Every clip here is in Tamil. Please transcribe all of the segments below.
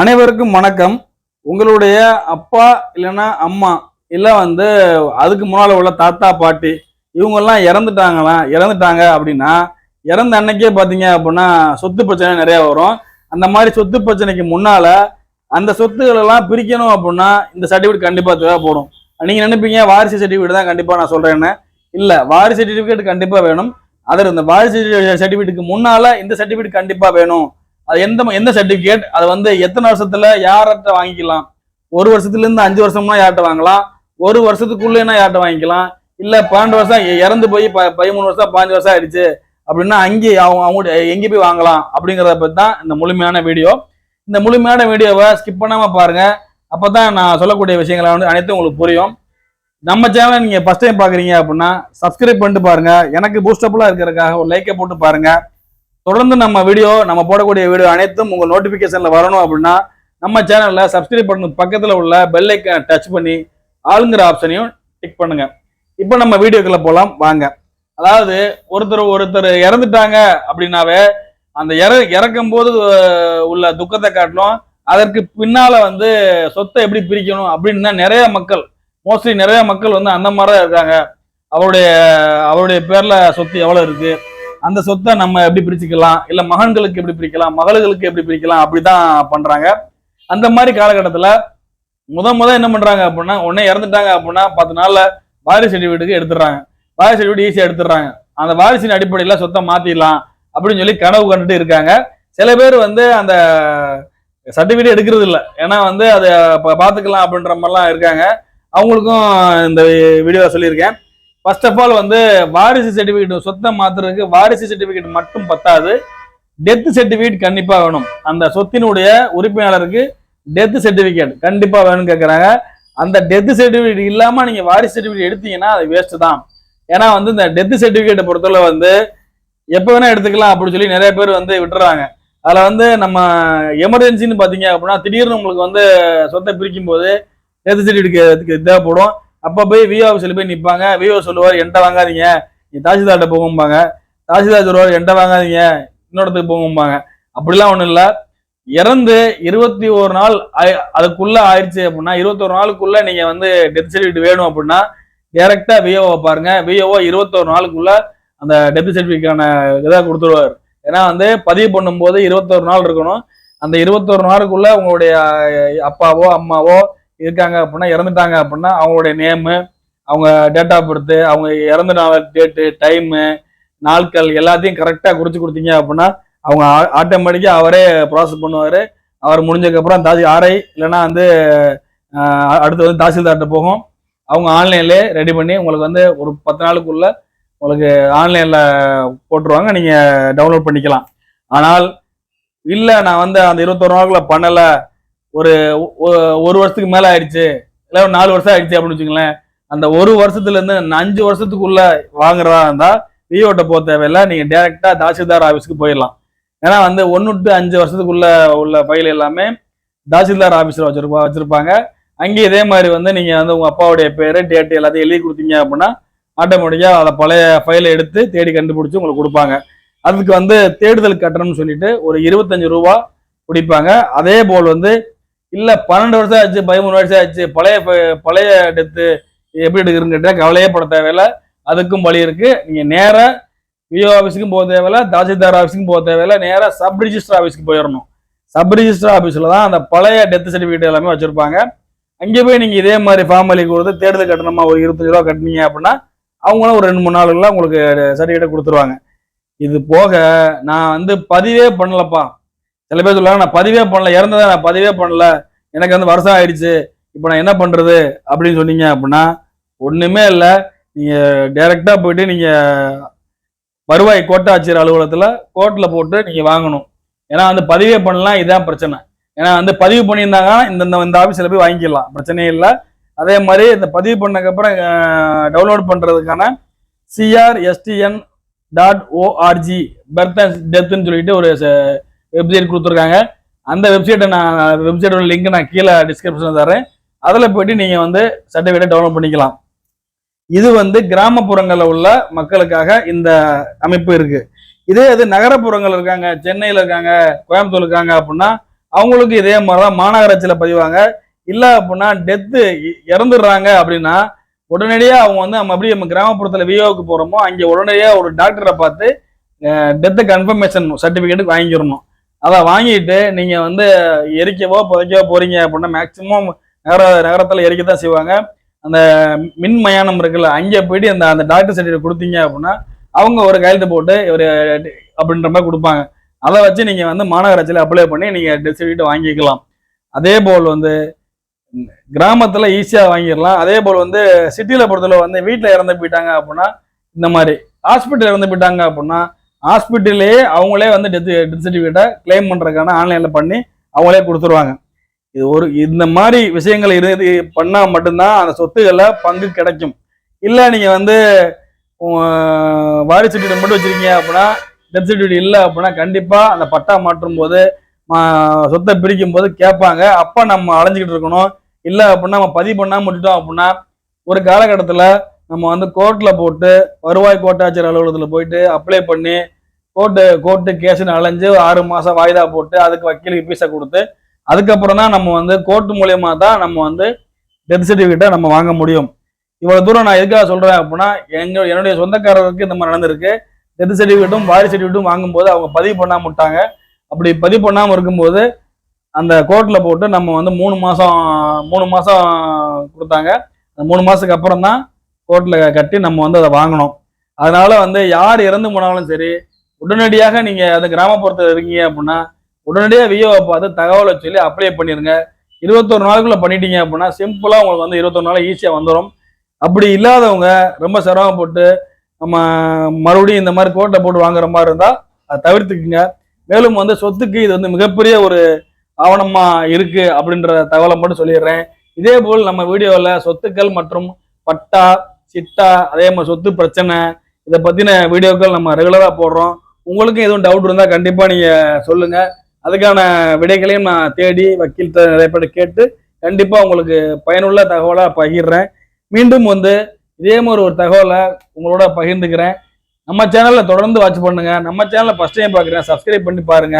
அனைவருக்கும் வணக்கம். உங்களுடைய அப்பா இல்லைன்னா அம்மா இல்லை வந்து அதுக்கு முன்னால் உள்ள தாத்தா பாட்டி இவங்கெல்லாம் இறந்துட்டாங்களாம் இறந்துட்டாங்க அப்படின்னா இறந்த அன்னைக்கே பார்த்தீங்க அப்படின்னா சொத்து பிரச்சனை நிறையா வரும். அந்த மாதிரி சொத்து பிரச்சனைக்கு முன்னால் அந்த சொத்துக்களெல்லாம் பிரிக்கணும் அப்படின்னா இந்த சர்டிஃபிகேட் கண்டிப்பாக தேவைப்படும் நீங்கள் நினைப்பீங்க வாரிசு சர்டிஃபிகேட் தான் கண்டிப்பாக நான் சொல்கிறேன்னு இல்லை வாரிசு சர்டிஃபிகேட் கண்டிப்பாக வேணும். அதில் இந்த வாரிசு சர்டிஃபிகேட்டுக்கு முன்னால் இந்த சர்டிஃபிகேட் கண்டிப்பாக வேணும். அது எந்த எந்த சர்டிஃபிகேட் அது வந்து எத்தனை வருஷத்துல யார்கிட்ட வாங்கிக்கலாம்? ஒரு வருஷத்துல இருந்து அஞ்சு வருஷம்னா யார்கிட்ட வாங்கலாம்? ஒரு வருஷத்துக்குள்ளேனா யார்கிட்ட வாங்கிக்கலாம்? இல்ல பன்னெண்டு வருஷம் இறந்து போய் ப- பதிமூணு வருஷம் பாஞ்சு வருஷம் ஆயிடுச்சு அப்படின்னா அங்கே அவங்க அவங்க எங்கே போய் வாங்கலாம்? அப்படிங்கிறத பற்றி தான் இந்த முழுமையான வீடியோ. இந்த முழுமையான வீடியோவை ஸ்கிப் பண்ணாமல் பாருங்கள் அப்போ தான் நான் சொல்லக்கூடிய விஷயங்களை வந்து அனைத்தும் உங்களுக்கு புரியும். நம்ம சேனலை நீங்கள் ஃபஸ்ட் டைம் பார்க்குறீங்க அப்படின்னா சப்ஸ்கிரைப் பண்ணிட்டு பாருங்கள் எனக்கு பூஸ்டபுளாக இருக்கிறதுக்காக ஒரு லைக்கை போட்டு பாருங்கள் தொடர்ந்து நம்ம வீடியோ நம்ம போடக்கூடிய வீடியோ அனைத்தும் உங்கள் நோட்டிஃபிகேஷனில் வரணும் அப்படின்னா நம்ம சேனலில் சப்ஸ்கிரைப் பண்ண பக்கத்தில் உள்ள பெல்லைக்கை டச் பண்ணி ஆளுங்கிற ஆப்ஷனையும் டிக் பண்ணுங்கள் இப்போ நம்ம வீடியோக்களை போகலாம் வாங்க. அதாவது ஒருத்தர் ஒருத்தர் இறந்துட்டாங்க அப்படின்னாவே அந்த இற இறக்கும் போது உள்ள துக்கத்தை காட்டிலும் அதற்கு பின்னால் வந்து சொத்தை எப்படி பிரிக்கணும் அப்படின்னா நிறைய மக்கள் மோஸ்ட்லி நிறைய மக்கள் வந்து அந்த மாதிரி தான் இருக்காங்க. அவருடைய அவருடைய பேரில் சொத்து எவ்வளோ இருக்குது அந்த சொத்தை நம்ம எப்படி பிரிச்சுக்கலாம்? இல்ல மகன்களுக்கு எப்படி பிரிக்கலாம்? மகளுக்கு எப்படி பிரிக்கலாம்? அப்படிதான் பண்றாங்க. அந்த மாதிரி காலகட்டத்துல முத முத என்ன பண்றாங்க அப்படின்னா உடனே இறந்துட்டாங்க அப்படின்னா பத்து நாள்ல வாரிசு சர்டிஃபிகேட்டுக்கு எடுத்துடுறாங்க. வாரிசு சர்டிஃபிகேட் ஈஸியா எடுத்துடுறாங்க. அந்த வாரிசின் அடிப்படையில சொத்தை மாத்திடலாம் அப்படின்னு சொல்லி கனவு கண்டுட்டு இருக்காங்க. சில பேர் வந்து அந்த சர்டிஃபிகேட் எடுக்கிறது இல்லை ஏன்னா வந்து அதை பார்த்துக்கலாம் அப்படின்ற மாதிரிலாம் இருக்காங்க. அவங்களுக்கும் இந்த வீடியோவில் சொல்லியிருக்கேன். ஃபர்ஸ்ட் ஆஃப் ஆல் வந்து வாரிசு சர்டிஃபிகேட் சொத்தை மாத்துறதுக்கு வாரிசு சர்டிஃபிகேட் மட்டும் பத்தாது. டெத் சர்டிஃபிகேட் கண்டிப்பாக வேணும். அந்த சொத்தினுடைய உறுப்பினருக்கு டெத் சர்டிஃபிகேட் கண்டிப்பாக வேணும்னு கேட்குறாங்க அந்த டெத் சர்டிஃபிகேட் இல்லாமல் நீங்கள் வாரிசு சர்டிஃபிகேட் எடுத்தீங்கன்னா அது வேஸ்ட்டு தான். ஏன்னா வந்து இந்த டெத் சர்டிஃபிகேட்டை பொறுத்தவரை வந்து எப்போ வேணா எடுத்துக்கலாம் அப்படின்னு சொல்லி நிறைய பேர் வந்து விட்டுறாங்க. அதில் வந்து நம்ம எமர்ஜென்சின்னு பார்த்தீங்க அப்படின்னா திடீர்னு உங்களுக்கு வந்து சொத்தை பிரிக்கும் போது டெத் சர்டிஃபிகேட் தேவைப்படும். அப்போ போய் விஓ ஆஃபீஸில் போய் நிற்பாங்க விஓ சொல்லுவார் என்கிட்ட வாங்காதீங்க. நீ தாசில்தார்கிட்ட போகும்பாங்க தாசில்தார் சொல்லுவார் என்கிட்ட வாங்காதீங்க. இன்னொருத்துக்கு போகும்பாங்க அப்படிலாம் ஒன்றும் இல்லை. இறந்து இருபத்தி ஒரு நாள் ஆயி- அதுக்குள்ள ஆயிடுச்சு அப்படின்னா இருபத்தொரு நாளுக்குள்ள நீங்க வந்து டெத் சர்டிஃபிகேட் வேணும் அப்படின்னா டைரக்டா விஓவை பாருங்க. விஓஓ இருபத்தொரு நாளுக்குள்ள அந்த டெத் சர்டிஃபிகேட்டான இதை கொடுத்துருவார். ஏன்னா வந்து பதிவு பண்ணும்போது இருபத்தொரு நாள் இருக்கணும். அந்த இருபத்தொரு நாளுக்குள்ள உங்களுடைய அப்பாவோ அம்மாவோ இருக்காங்க அப்படின்னா இறந்துட்டாங்க அப்படின்னா அவங்களுடைய நேமு அவங்க டேட் ஆஃப் பர்த் அவங்க இறந்த நாள் டேட்டு டைமு நாட்கள் எல்லாத்தையும் கரெக்டாக குறிச்சு கொடுத்தீங்க அப்படின்னா அவங்க ஆட்டோமேட்டிக்காக அவரே ப்ராசஸ் பண்ணுவார். அவர் முடிஞ்சதுக்கப்புறம் தாசி ஆரை இல்லைன்னா வந்து அடுத்து வந்து தாசில்தார்கிட்ட போகும். அவங்க ஆன்லைன்லேயே ரெடி பண்ணி உங்களுக்கு வந்து ஒரு பத்து நாளுக்குள்ள உங்களுக்கு ஆன்லைனில் போட்டுருவாங்க. நீங்கள் டவுன்லோட் பண்ணிக்கலாம். ஆனால் இல்லை நான் வந்து அந்த இருபத்தொரு நாளுக்குள்ள பண்ணலை ஒரு ஒரு வருஷத்துக்கு மேல ஆயிடுச்சு இல்ல ஒரு நாலு வருஷம் ஆயிடுச்சு அப்படின்னு வச்சுங்களேன் அந்த ஒரு வருஷத்துல இருந்து அஞ்சு வருஷத்துக்குள்ள வாங்குறதா இருந்தா விஓட்ட போக தேவையில்ல நீங்க டைரக்டா தாசில்தார் ஆபீஸ்க்கு போயிடலாம். ஏன்னா வந்து ஒன்னு டு அஞ்சு வருஷத்துக்குள்ள உள்ள ஃபைல் எல்லாமே தாசில்தார் ஆபீஸ்ல வச்சிருப்பா வச்சிருப்பாங்க. அங்கேயும் இதே மாதிரி வந்து நீங்க வந்து உங்க அப்பாவுடைய பேரு டேட் எல்லாத்தையும் எழுதி கொடுத்தீங்க அப்படின்னா ஆட்டோமேட்டிக்கா அதை பழைய ஃபைலை எடுத்து தேடி கண்டுபிடிச்சு உங்களுக்கு கொடுப்பாங்க. அதுக்கு வந்து தேடுதல் கட்டணம்னு சொல்லிட்டு ஒரு இருபத்தஞ்சு ரூபா பிடிப்பாங்க. அதே போல் வந்து இல்ல பன்னெண்டு வருஷம் ஆச்சு பதிமூணு வருஷம் ஆச்சு பழைய பழைய டெத்து எப்படி எடுக்கிறதுன்னு கவலையே பட தேவையில்ல. அதுக்கும் வழி இருக்கு. நீங்க நேரா விஓ ஆஃபீஸுக்கும் போக தேவையில்ல தாசில்தார் ஆஃபீஸுக்கும் போக தேவையில்ல நேராக சப் ரிஜிஸ்டர் ஆஃபீஸ்க்கு போயிடணும். சப் ரிஜிஸ்டர் ஆஃபீஸில் தான் அந்த பழைய டெத் சர்டிஃபிகேட் எல்லாமே வச்சுருப்பாங்க. அங்கே போய் நீங்கள் இதே மாதிரி ஃபார்ம் எழுதி கொடுத்து தேடுதல் கட்டணமா ஒரு இருபத்தஞ்சு ரூபா கட்டினீங்க அப்படின்னா அவங்களும் ஒரு ரெண்டு மூணு நாளுக்குள்ள உங்களுக்கு சர்டிஃபிகேட் கொடுத்துருவாங்க. இது போக நான் வந்து பதிவே பண்ணலப்பா. சில பேர் சொல்லுவாங்க நான் பதிவே பண்ணல இறந்ததை நான் பதிவே பண்ணல எனக்கு வந்து வருஷம் ஆயிடுச்சு இப்போ நான் என்ன பண்றது? அப்படின்னு சொன்னீங்க அப்படின்னா ஒண்ணுமே இல்லை. நீங்க டைரக்டா போயிட்டு நீங்க வருவாய் கோட்டாட்சியர் அலுவலகத்துல கோர்ட்ல போட்டு நீங்க வாங்கணும். ஏன்னா வந்து பதிவே பண்ணலாம் இதுதான் பிரச்சனை. ஏன்னா வந்து பதிவு பண்ணியிருந்தாங்க இந்த இந்த- இந்த ஆஃபீஸில் போய் வாங்கிக்கலாம். பிரச்சனையே இல்லை. அதே மாதிரி இந்த பதிவு பண்ணக்கப்புறம் டவுன்லோட் பண்றதுக்கான CRSDN dot org birth and டெத்துன்னு சொல்லிட்டு ஒரு வெப்சைட் கொடுத்துருக்காங்க. அந்த வெப்சைட்டை நான் வெப்சைட்டோட லிங்க் நான் கீழே டிஸ்கிரிப்ஷனில் தரேன் அதில் போயிட்டு நீங்கள் வந்து சர்டிஃபிகேட்டை டவுன்லோட் பண்ணிக்கலாம். இது வந்து கிராமப்புறங்களில் உள்ள மக்களுக்காக இந்த அமைப்பு இருக்கு. இதே இது நகரப்புறங்கள் இருக்காங்க சென்னையில் இருக்காங்க கோயம்புத்தூர் இருக்காங்க அப்படின்னா அவங்களுக்கு இதே மாதிரி தான் மாநகராட்சியில் பதிவாங்க. இல்லை அப்படின்னா டெத்து இறந்துடுறாங்க அப்படின்னா உடனடியாக அவங்க வந்து நம்ம அப்படியே நம்ம கிராமப்புறத்தில் விஓவுக்கு போகிறோமோ அங்கே உடனடியாக ஒரு டாக்டரை பார்த்து டெத்து கன்ஃபர்மேஷன் சர்டிஃபிகேட் வாங்கிடணும் அதை வாங்கிட்டு நீங்கள் வந்து எரிக்கவோ புதைக்கவோ போகிறீங்க அப்படின்னா மேக்சிமம் நகர நகரத்தில் எரிக்க தான் செய்வாங்க. அந்த மின் மயானம் இருக்குல்ல அங்கே போயிட்டு அந்த அந்த டாக்டர் சர்டிஃபிகேட் கொடுத்தீங்க அப்படின்னா அவங்க ஒரு கையெழுத்து போட்டு ஒரு அப்படின்ற மாதிரி கொடுப்பாங்க. அதை வச்சு நீங்கள் வந்து மாநகராட்சியில் அப்ளை பண்ணி நீங்கள் டெத் சர்டிஃபிகேட் வாங்கிக்கலாம். அதே போல் வந்து கிராமத்தில் ஈஸியாக வாங்கிடலாம். அதே போல் வந்து சிட்டியில் பொறுத்தவரை வந்து வீட்டில் இறந்து போயிட்டாங்க அப்படின்னா இந்த மாதிரி ஹாஸ்பிட்டல் இறந்து போயிட்டாங்க அப்படின்னா ஹாஸ்பிட்டல்லே அவங்களே வந்து டெத் டெத் சர்டிஃபிகேட்டை கிளைம் பண்ணுறதுக்கான ஆன்லைனில் பண்ணி அவங்களே கொடுத்துருவாங்க. இது ஒரு இந்த மாதிரி விஷயங்கள் இருந்து பண்ணால் மட்டும்தான் அந்த சொத்துக்களில் பங்கு கிடைக்கும். இல்லை நீங்கள் வந்து வாரிசு சர்டிஃபிகேட் மட்டும் வச்சிருக்கீங்க அப்படின்னா டெத் சர்டிஃபிகேட் இல்லை அப்படின்னா கண்டிப்பாக அந்த பட்டா மாற்றும் போது சொத்தை பிரிக்கும் போது கேட்பாங்க. அப்போ நம்ம அலைஞ்சிக்கிட்டு இருக்கணும். இல்லை அப்படின்னா நம்ம பதிவு பண்ணாமல் விட்டுட்டோம் அப்படின்னா ஒரு காலகட்டத்தில் நம்ம வந்து கோர்ட்டில் போட்டு வருவாய் கோட்டாட்சியர் அலுவலகத்தில் போயிட்டு அப்ளை பண்ணி கோர்ட்டு கோர்ட்டு கேஸுன்னு அலைஞ்சு ஆறு மாதம் வாய்தா போட்டு அதுக்கு வக்கீலுக்கு பீஸை கொடுத்து அதுக்கப்புறம் தான் நம்ம வந்து கோர்ட் மூலயமா தான் நம்ம வந்து டெத் சர்டிஃபிகேட்டை நம்ம வாங்க முடியும். இவ்வளோ தூரம் நான் எதுக்காக சொல்கிறேன் அப்படின்னா எங்க என்னுடைய சொந்தக்காரருக்கு இந்த மாதிரி நடந்திருக்கு. டெத் சர்டிஃபிகேட்டும் வாரி சர்டிஃபிகேட்டும் வாங்கும்போது அவங்க பதிவு பண்ணாம விட்டாங்க. அப்படி பதிவு பண்ணாமல் இருக்கும்போது அந்த கோர்ட்டில் போட்டு நம்ம வந்து மூணு மாதம் மூணு மாதம் கொடுத்தாங்க. அந்த மூணு மாதத்துக்கு அப்புறம் தான் கோர்ட்டில் கட்டி நம்ம வந்து அதை வாங்கினோம். அதனால வந்து யார் இறந்து போனாலும் சரி உடனடியாக நீங்கள் அந்த கிராமப்புறத்தில் இருக்கீங்க அப்படின்னா உடனடியாக விஓவை பார்த்து தகவலை சொல்லி அப்ளை பண்ணிடுங்க இருபத்தொரு நாளுக்குள்ள பண்ணிட்டீங்க அப்படின்னா சிம்பிளாக உங்களுக்கு வந்து இருபத்தொரு நாள் ஈஸியாக வந்துடும் அப்படி இல்லாதவங்க ரொம்ப சிரமப்பட்டு நம்ம மறுபடியும் இந்த மாதிரி கோட்டை போட்டு வாங்குற மாதிரி இருந்தால் அதை தவிர்த்துக்குங்க. மேலும் வந்து சொத்துக்கு இது வந்து மிகப்பெரிய ஒரு ஆவணமா இருக்கு அப்படின்ற தகவலை மட்டும் சொல்லிடுறேன். இதே போல் நம்ம வீடியோவில் சொத்துக்கள் மற்றும் பட்டா சிட்டா அதே மாதிரி சொத்து பிரச்சனை இதை பற்றின வீடியோக்கள் நம்ம ரெகுலராக போடுறோம். உங்களுக்கும் எதுவும் டவுட் இருந்தால் கண்டிப்பாக நீங்கள் சொல்லுங்கள் அதுக்கான விடைகளையும் நான் தேடி வக்கீல் நிறைய பேர் கேட்டு கண்டிப்பாக உங்களுக்கு பயனுள்ள தகவலாக பகிர்றேன். மீண்டும் வந்து இதே மாதிரி ஒரு தகவலை உங்களோட பகிர்ந்துக்கிறேன். நம்ம சேனலில் தொடர்ந்து வாட்ச் பண்ணுங்க. நம்ம சேனலில் ஃபஸ்ட் டைம் பார்க்குறேன் சப்ஸ்கிரைப் பண்ணி பாருங்க.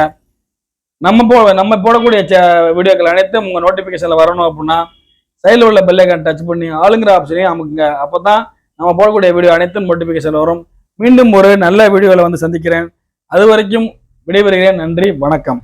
நம்ம போ நம்ம போடக்கூடிய வீடியோக்கள் அனைத்தும் உங்கள் நோட்டிஃபிகேஷனில் வரணும் அப்படின்னா சைடில் உள்ள பெல்லைக்கான் டச் பண்ணி ஆளுங்கிற ஆப்ஷனையும் அமுக்குங்க. அப்போ தான் நம்ம போடக்கூடிய வீடியோ அனைத்தும் நோட்டிஃபிகேஷன் வரும். மீண்டும் ஒரு நல்ல வீடியோவில் வந்து சந்திக்கிறேன். அது வரைக்கும் விடைபெறுகிறேன். நன்றி வணக்கம்.